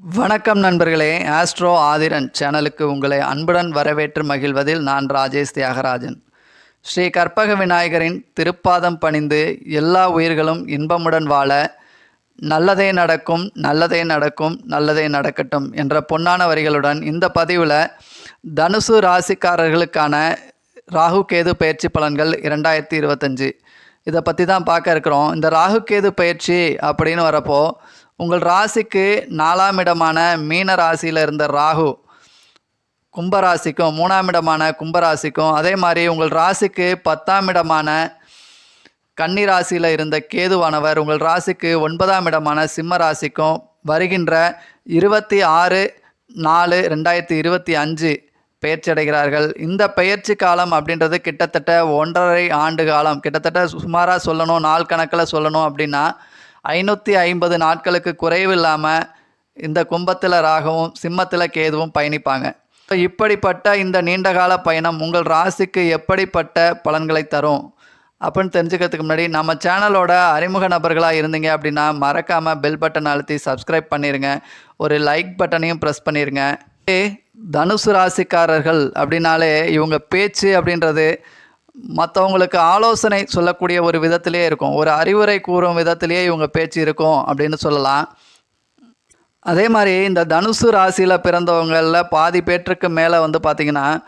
வணக்கம் நண்பர்களே. ஆஸ்ட்ரோ ஆதிரன் சேனலுக்கு உங்களை அன்புடன் வரவேற்று மகிழ்வதில் நான் ராஜேஷ் தியாகராஜன். ஸ்ரீ கற்பக விநாயகரின் திருப்பாதம் பணிந்து எல்லா உயிர்களும் இன்பமுடன் வாழ நல்லதே நடக்கும் நல்லதே நடக்கும் நல்லதே நடக்கட்டும் என்ற பொன்னான வரிகளுடன் இந்த பதிவில் தனுசு ராசிக்காரர்களுக்கான ராகு கேது பயிற்சி பலன்கள் இரண்டாயிரத்தி இருபத்தஞ்சு. இதை பற்றி தான் பார்க்க இருக்கிறோம். இந்த ராகு கேது பயிற்சி அப்படின்னு வரப்போ உங்கள் ராசிக்கு நாலாம் இடமான மீன ராசியில் இருந்த ராகு கும்பராசிக்கும் மூணாம் இடமான கும்பராசிக்கும் அதே மாதிரி உங்கள் ராசிக்கு பத்தாம் இடமான கன்னி ராசியில் இருந்த கேதுவானவர் உங்கள் ராசிக்கு ஒன்பதாம் இடமான சிம்ம ராசிக்கும் வருகின்ற இருபத்தி ஆறு நாலு ரெண்டாயிரத்தி இருபத்தி அஞ்சு பயிற்சி அடைகிறார்கள். இந்த பயிற்சி காலம் அப்படின்றது கிட்டத்தட்ட ஒன்றரை ஆண்டு காலம். கிட்டத்தட்ட சுமாராக சொல்லணும் நாள் கணக்கில் சொல்லணும் அப்படின்னா ஐநூற்றி ஐம்பது நாட்களுக்கு குறைவு இல்லாமல் இந்த கும்பத்தில் ராகவும் சிம்மத்தில் கேதுவும் பயணிப்பாங்க. இப்படிப்பட்ட இந்த நீண்டகால பயணம் உங்கள் ராசிக்கு எப்படிப்பட்ட பலன்களை தரும் அப்படின்னு தெரிஞ்சுக்கிறதுக்கு முன்னாடி நம்ம சேனலோட அறிமுக நபர்களாக இருந்தீங்க அப்படின்னா மறக்காமல் பெல் பட்டன் அழுத்தி சப்ஸ்கிரைப் பண்ணிடுங்க ஒரு லைக் பட்டனையும் ப்ரெஸ் பண்ணிடுங்க தனுசு ராசிக்காரர்கள் அப்படின்னாலே இவங்க பேச்சு அப்படின்றது மற்றவங்களுக்கு ஆலோசனை சொல்லக்கூடிய ஒரு விதத்திலே இருக்கும். ஒரு அறிவுரை கூறும் விதத்திலேயே இவங்க பேச்சு இருக்கும் அப்படின்னு சொல்லலாம். அதே மாதிரி இந்த தனுசு ராசியில் பிறந்தவங்களில் பாதி பேற்றுக்கு மேலே வந்து பார்த்திங்கன்னா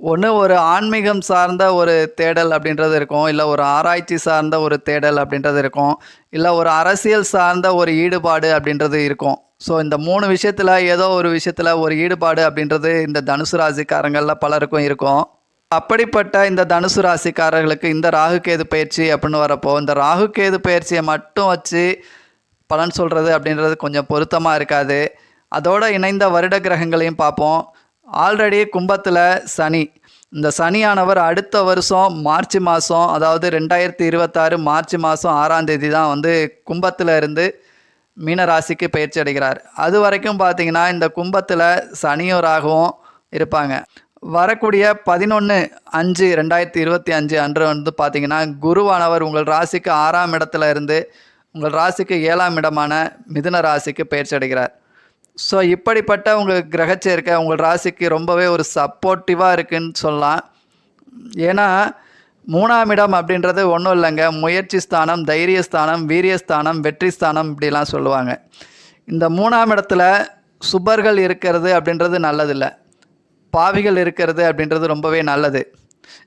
ஒன்று ஒரு ஆன்மீகம் சார்ந்த ஒரு தேடல் அப்படின்றது இருக்கும். இல்லை ஒரு ஆராய்ச்சி சார்ந்த ஒரு தேடல் அப்படின்றது இருக்கும். இல்லை ஒரு அரசியல் சார்ந்த ஒரு ஈடுபாடு அப்படின்றது இருக்கும். ஸோ இந்த மூணு விஷயத்தில் ஏதோ ஒரு விஷயத்தில் ஒரு ஈடுபாடு அப்படின்றது இந்த தனுசு ராசிக்காரங்களில் பலருக்கும் இருக்கும். அப்படிப்பட்ட இந்த தனுசு ராசிக்காரர்களுக்கு இந்த ராகுகேது பயிற்சி அப்படின்னு வரப்போ இந்த ராகுகேது பயிற்சியை மட்டும் வச்சு பலன் சொல்கிறது அப்படின்றது கொஞ்சம் பொருத்தமாக இருக்காது. அதோடு இணைந்த வருட கிரகங்களையும் பார்ப்போம். ஆல்ரெடி கும்பத்தில் சனி. இந்த சனியானவர் அடுத்த வருஷம் மார்ச் மாதம் அதாவது ரெண்டாயிரத்தி இருபத்தாறு மார்ச் மாதம் ஆறாம் தேதி தான் வந்து கும்பத்தில் இருந்து மீனராசிக்கு பயிற்சி அடைகிறார். அது வரைக்கும் பார்த்தீங்கன்னா இந்த கும்பத்தில் சனியும் ராகவும் இருப்பாங்க. வரக்கூடிய பதினொன்று அஞ்சு ரெண்டாயிரத்தி இருபத்தி அஞ்சு அன்று வந்து பார்த்தீங்கன்னா குருவானவர் உங்கள் ராசிக்கு ஆறாம் இடத்துல இருந்து உங்கள் ராசிக்கு ஏழாம் இடமான மிதுன ராசிக்கு பயிற்சி அடைகிறார். ஸோ இப்படிப்பட்ட உங்கள் கிரகச்சேர்க்கை உங்கள் ராசிக்கு ரொம்பவே ஒரு சப்போர்ட்டிவாக இருக்குன்னு சொல்லலாம். ஏன்னா மூணாம் இடம் அப்படின்றது ஒன்றும் இல்லைங்க. முயற்சி ஸ்தானம் தைரிய ஸ்தானம் வீரிய ஸ்தானம் வெற்றி ஸ்தானம் இப்படிலாம் சொல்லுவாங்க. இந்த மூணாம் இடத்துல சுபர்கள் இருக்கிறது அப்படின்றது நல்லதில்லை. பாவிகள் இருக்கிறது அப்படின்றது ரொம்பவே நல்லது.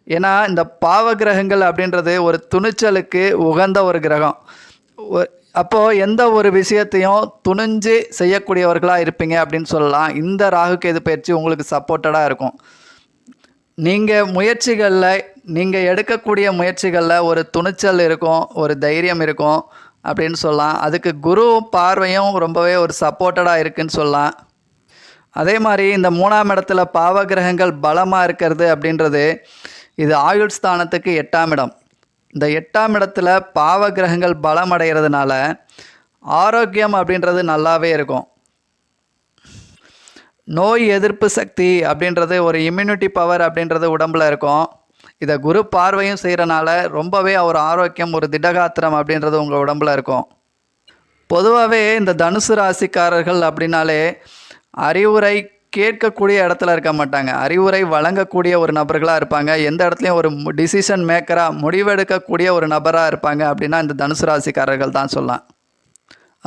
ஏன்னா இந்த பாவ கிரகங்கள் அப்படின்றது ஒரு துணிச்சலுக்கு உகந்த ஒரு கிரகம். ஒ- அப்போது எந்த ஒரு விஷயத்தையும் துணிஞ்சு செய்யக்கூடியவர்களாக இருப்பீங்க அப்படின்னு சொல்லலாம். இந்த ராகு கேது பயிற்சி உங்களுக்கு சப்போர்ட்டடாக இருக்கும். நீங்கள் முயற்சிகளில் நீங்கள் எடுக்கக்கூடிய முயற்சிகளில் ஒரு துணிச்சல் இருக்கும் ஒரு தைரியம் இருக்கும் அப்படின்னு சொல்லலாம். அதுக்கு குரு பார்வையும் ரொம்பவே ஒரு சப்போர்ட்டடாக இருக்குன்னு சொல்லலாம். அதே மாதிரி இந்த மூணாம் இடத்துல பாவ கிரகங்கள் பலமாக இருக்கிறது அப்படின்றது இது ஆயுள் ஸ்தானத்துக்கு எட்டாம் இடம். இந்த எட்டாம் இடத்துல பாவ கிரகங்கள் பலம் அடைகிறதுனால ஆரோக்கியம் அப்படின்றது நல்லாவே இருக்கும். நோய் எதிர்ப்பு சக்தி அப்படின்றது ஒரு இம்யூனிட்டி பவர் அப்படின்றது உடம்பில் இருக்கும். இதை குரு பார்வையும் செய்கிறனால ரொம்பவே ஒரு ஆரோக்கியம் ஒரு திடகாத்திரம் அப்படின்றது உங்கள் உடம்புல இருக்கும். பொதுவாகவே இந்த தனுசு ராசிக்காரர்கள் அப்படின்னாலே அறிவுரை கேட்கக்கூடிய இடத்துல இருக்க மாட்டாங்க. அறிவுரை வழங்கக்கூடிய ஒரு நபர்களாக இருப்பாங்க. எந்த இடத்துலையும் ஒரு டிசிஷன் மேக்கராக முடிவெடுக்கக்கூடிய ஒரு நபராக இருப்பாங்க அப்படின்னா இந்த தனுசு ராசிக்காரர்கள் தான் சொல்லலாம்.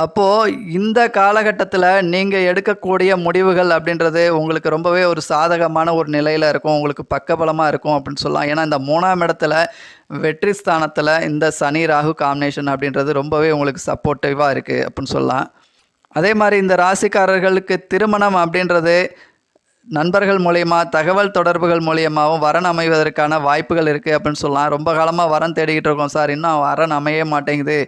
அப்போது இந்த காலகட்டத்தில் நீங்கள் எடுக்கக்கூடிய முடிவுகள் அப்படின்றது உங்களுக்கு ரொம்பவே ஒரு சாதகமான ஒரு நிலையில் இருக்கும். உங்களுக்கு பக்கபலமாக இருக்கும் அப்படின்னு சொல்லலாம். ஏன்னா இந்த மூணாம் இடத்துல வெற்றி ஸ்தானத்தில் இந்த சனி ராகு காம்பினேஷன் அப்படின்றது ரொம்பவே உங்களுக்கு சப்போர்ட்டிவாக இருக்குது அப்படின்னு சொல்லலாம். அதே மாதிரி இந்த ராசிக்காரர்களுக்கு திருமணம் அப்படின்றது நண்பர்கள் மூலயமா தகவல் தொடர்புகள் மூலியமாகவும் வரன் அமைவதற்கான வாய்ப்புகள் இருக்குது அப்படின்னு சொல்லலாம். ரொம்ப காலமாக வரன் தேடிக்கிட்டு இருக்கோம் சார். இன்னும் வரன் அமைய மாட்டேங்குது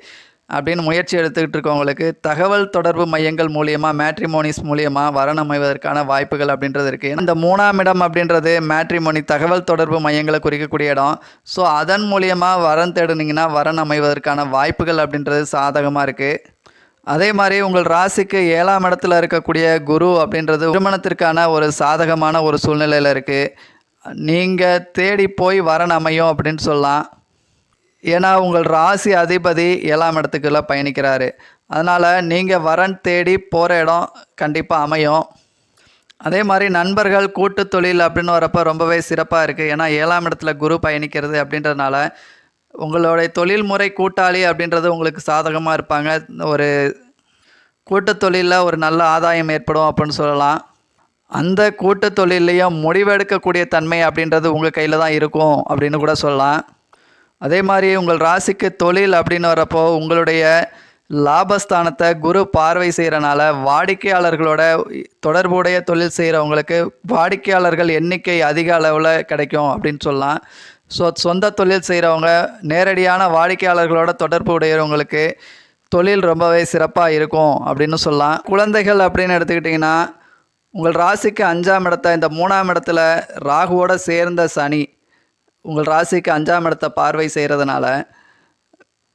அப்படின்னு முயற்சி எடுத்துக்கிட்டு இருக்கவங்களுக்கு தகவல் தொடர்பு மையங்கள் மூலியமாக மேட்ரிமோனிஸ் மூலியமாக வரன் அமைவதற்கான வாய்ப்புகள் அப்படின்றது இருக்குது இந்த மூணாம் இடம் அப்படின்றது மேட்ரிமோனி தகவல் தொடர்பு மையங்களை குறிக்கக்கூடிய இடம். ஸோ அதன் மூலியமாக வரன் தேடுனீங்கன்னா வரன் அமைவதற்கான வாய்ப்புகள் அப்படின்றது சாதகமாக இருக்குது அதே மாதிரி உங்கள் ராசிக்கு ஏழாம் இடத்துல இருக்கக்கூடிய குரு அப்படின்றது திருமணத்திற்கான ஒரு சாதகமான ஒரு சூழ்நிலையில் இருக்குது நீங்கள் தேடி போய் வரன் அமையும் அப்படின்னு சொல்லலாம். ஏன்னா உங்கள் ராசி அதிபதி ஏழாம் இடத்துக்குள்ள பயணிக்கிறாரு. அதனால் நீங்கள் வரன் தேடி போகிற இடம் கண்டிப்பாக அமையும். அதே மாதிரி நண்பர்கள் கூட்டு தொழில் அப்படின்னு வரப்போ ரொம்பவே சிறப்பாக இருக்குது ஏன்னா ஏழாம் இடத்துல குரு பயணிக்கிறது அப்படின்றதுனால உங்களுடைய தொழில்முறை கூட்டாளி அப்படின்றது உங்களுக்கு சாதகமாக இருப்பாங்க. ஒரு கூட்டத் தொழிலில் ஒரு நல்ல ஆதாயம் ஏற்படும் அப்படின்னு சொல்லலாம். அந்த கூட்டத் தொழிலையும் முடிவெடுக்கக்கூடிய தன்மை அப்படின்றது உங்கள் கையில் தான் இருக்கும் அப்படின்னு கூட சொல்லலாம். அதே மாதிரி உங்கள் ராசிக்கு தொழில் அப்படின்னு வரப்போ உங்களுடைய லாபஸ்தானத்தை குரு பார்வை செய்கிறனால வாடிக்கையாளர்களோட தொடர்புடைய தொழில் செய்கிறவங்களுக்கு வாடிக்கையாளர்கள் எண்ணிக்கை அதிக அளவில் கிடைக்கும் அப்படின்னு சொல்லலாம். ஸோ சொந்த தொழில் செய்கிறவங்க நேரடியான வாடிக்கையாளர்களோட தொடர்பு உடையவங்களுக்கு தொழில் ரொம்பவே சிறப்பாக இருக்கும் அப்படின்னு சொல்லலாம். குழந்தைகள் அப்படின்னு எடுத்துக்கிட்டிங்கன்னா உங்கள் ராசிக்கு அஞ்சாம் இடத்த இந்த மூணாம் இடத்துல ராகுவோட சேர்ந்த சனி உங்கள் ராசிக்கு அஞ்சாம் இடத்தை பார்வை செய்கிறதுனால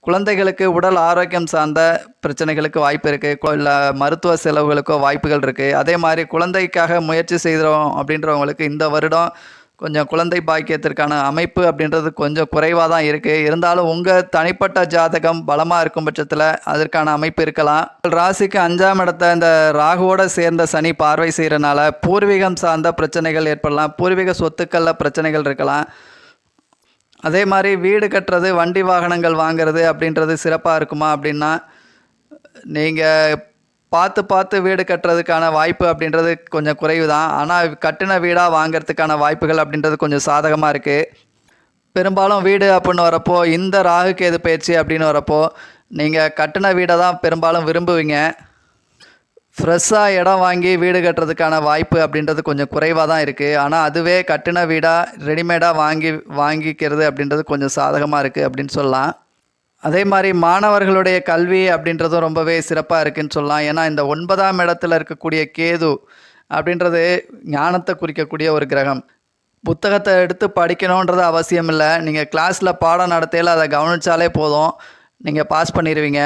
குழந்தைகளுக்கு உடல் ஆரோக்கியம் சார்ந்த பிரச்சனைகளுக்கு வாய்ப்பு இருக்குது இல்லை மருத்துவ செலவுகளுக்கோ வாய்ப்புகள் இருக்குது அதே மாதிரி குழந்தைக்காக முயற்சி செய்கிறோம் அப்படின்றவங்களுக்கு இந்த வருடம் கொஞ்சம் குழந்தை பாக்கியத்திற்கான அமைப்பு அப்படின்றது கொஞ்சம் குறைவாக தான் இருக்குது இருந்தாலும் உங்கள் தனிப்பட்ட ஜாதகம் பலமாக இருக்கும் பட்சத்தில் அதற்கான அமைப்பு இருக்கலாம். ராசிக்கு அஞ்சாம் இடத்த இந்த ராகுவோட சேர்ந்த சனி பார்வை செய்கிறனால பூர்வீகம் சார்ந்த பிரச்சனைகள் ஏற்படலாம். பூர்வீக சொத்துக்களில் பிரச்சனைகள் இருக்கலாம். அதே மாதிரி வீடு கட்டுறது வண்டி வாகனங்கள் வாங்குறது அப்படின்றது சிறப்பாக இருக்குமா அப்படின்னா நீங்கள் பார்த்து பார்த்து வீடு கட்டுறதுக்கான வாய்ப்பு அப்படின்றது கொஞ்சம் குறைவு தான் ஆனால் கட்டின வீடாக வாங்குறதுக்கான வாய்ப்புகள் அப்படின்றது கொஞ்சம் சாதகமாக இருக்குது பெரும்பாலும் வீடு அப்படின்னு வரப்போ இந்த ராகு கேது பயிற்சி அப்படின்னு வரப்போ நீங்கள் கட்டின வீடை தான் பெரும்பாலும் விரும்புவீங்க. ஃப்ரெஷ்ஷாக இடம் வாங்கி வீடு கட்டுறதுக்கான வாய்ப்பு அப்படின்றது கொஞ்சம் குறைவாக தான் இருக்குது ஆனால் அதுவே கட்டின வீடாக ரெடிமேடாக வாங்கி வாங்கிக்கிறது அப்படின்றது கொஞ்சம் சாதகமாக இருக்குது அப்படின்னு சொல்லலாம். அதே மாதிரி மாணவர்களுடைய கல்வி அப்படின்றதும் ரொம்பவே சிறப்பாக இருக்குன்னு சொல்லலாம். ஏன்னா இந்த ஒன்பதாம் இடத்துல இருக்கக்கூடிய கேது அப்படின்றது ஞானத்தை குறிக்கக்கூடிய ஒரு கிரகம். புத்தகத்தை எடுத்து படிக்கணுன்றது அவசியம் இல்லை நீங்கள் கிளாஸில் பாடம் நடத்தையில் அதை கவனித்தாலே போதும். நீங்கள் பாஸ் பண்ணிடுவீங்க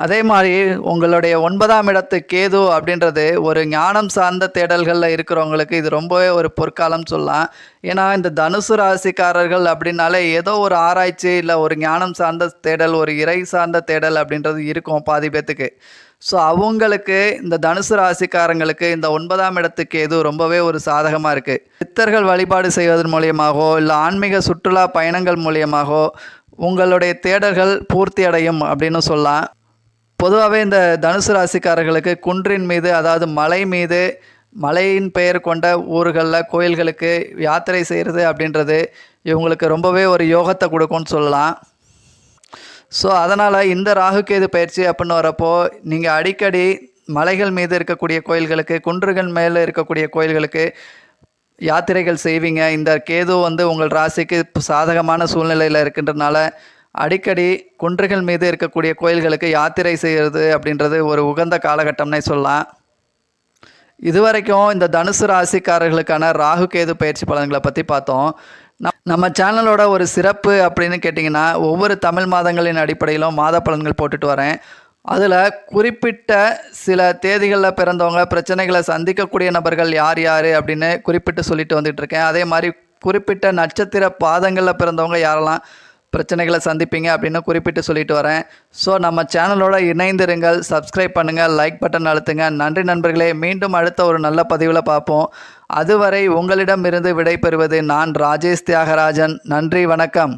அதே மாதிரி உங்களுடைய ஒன்பதாம் இடத்து கேது அப்படின்றது ஒரு ஞானம் சார்ந்த தேடல்களில் இருக்கிறவங்களுக்கு இது ரொம்பவே ஒரு பொற்காலம் சொல்லலாம். ஏன்னா இந்த தனுசு ராசிக்காரர்கள் அப்படின்னாலே ஏதோ ஒரு ஆராய்ச்சி இல்லை ஒரு ஞானம் சார்ந்த தேடல் ஒரு இறை சார்ந்த தேடல் அப்படின்றது இருக்கும் பாதி பேத்துக்கு. ஸோ அவங்களுக்கு இந்த தனுசு ராசிக்காரங்களுக்கு இந்த ஒன்பதாம் இடத்துக்கு எது ரொம்பவே ஒரு சாதகமாக இருக்குது சித்தர்கள் வழிபாடு செய்வதன் மூலியமாகவோ இல்லை ஆன்மீக சுற்றுலா பயணங்கள் மூலியமாகவோ உங்களுடைய தேடல்கள் பூர்த்தி அடையும் அப்படின்னு சொல்லலாம். பொதுவாகவே இந்த தனுசு ராசிக்காரர்களுக்கு குன்றின் மீது அதாவது மலை மீது மலையின் பெயர் கொண்ட ஊர்களில் கோயில்களுக்கு யாத்திரை செய்கிறது அப்படின்றது இவங்களுக்கு ரொம்பவே ஒரு யோகத்தை கொடுக்கும்னு சொல்லலாம். ஸோ அதனால் இந்த ராகுகேது பயிற்சி அப்படின்னு வரப்போ நீங்கள் அடிக்கடி மலைகள் மீது இருக்கக்கூடிய கோயில்களுக்கு குன்றுகள் மேலே இருக்கக்கூடிய கோயில்களுக்கு யாத்திரைகள் செய்வீங்க. இந்த கேது வந்து உங்கள் ராசிக்கு சாதகமான சூழ்நிலையில் இருக்கின்றனால அடிக்கடி குன்றுகள் மீது இருக்கக்கூடிய கோயில்களுக்கு யாத்திரை செய்கிறது அப்படின்றது ஒரு உகந்த காலகட்டம்னே சொல்லலாம். இதுவரைக்கும் இந்த தனுசு ராசிக்காரர்களுக்கான ராகு கேது பயிற்சி பலன்களை பற்றி பார்த்தோம். நம் நம்ம சேனலோட ஒரு சிறப்பு அப்படின்னு கேட்டிங்கன்னா ஒவ்வொரு தமிழ் மாதங்களின் அடிப்படையிலும் மாத பலன்கள் போட்டுட்டு வரேன். அதில் குறிப்பிட்ட சில தேதிகளில் பிறந்தவங்க பிரச்சனைகளை சந்திக்கக்கூடிய நபர்கள் யார் யார் அப்படின்னு குறிப்பிட்டு சொல்லிட்டு வந்துட்டு இருக்கேன். அதே மாதிரி குறிப்பிட்ட நட்சத்திர பாதங்களில் பிறந்தவங்க யாரெல்லாம் பிரச்சனைகளை சந்திப்பீங்க அப்படின்னு குறிப்பிட்டு சொல்லிட்டு வரேன். ஸோ நம்ம சேனலோட இணைந்திருங்கள். சப்ஸ்கிரைப் பண்ணுங்கள் லைக் பட்டன் அழுத்துங்க. நன்றி நண்பர்களே மீண்டும் அடுத்த ஒரு நல்ல பதிவில் பார்ப்போம். அதுவரை உங்களிடமிருந்து விடைபெறுவது நான் ராஜேஷ் தியாகராஜன். நன்றி வணக்கம்.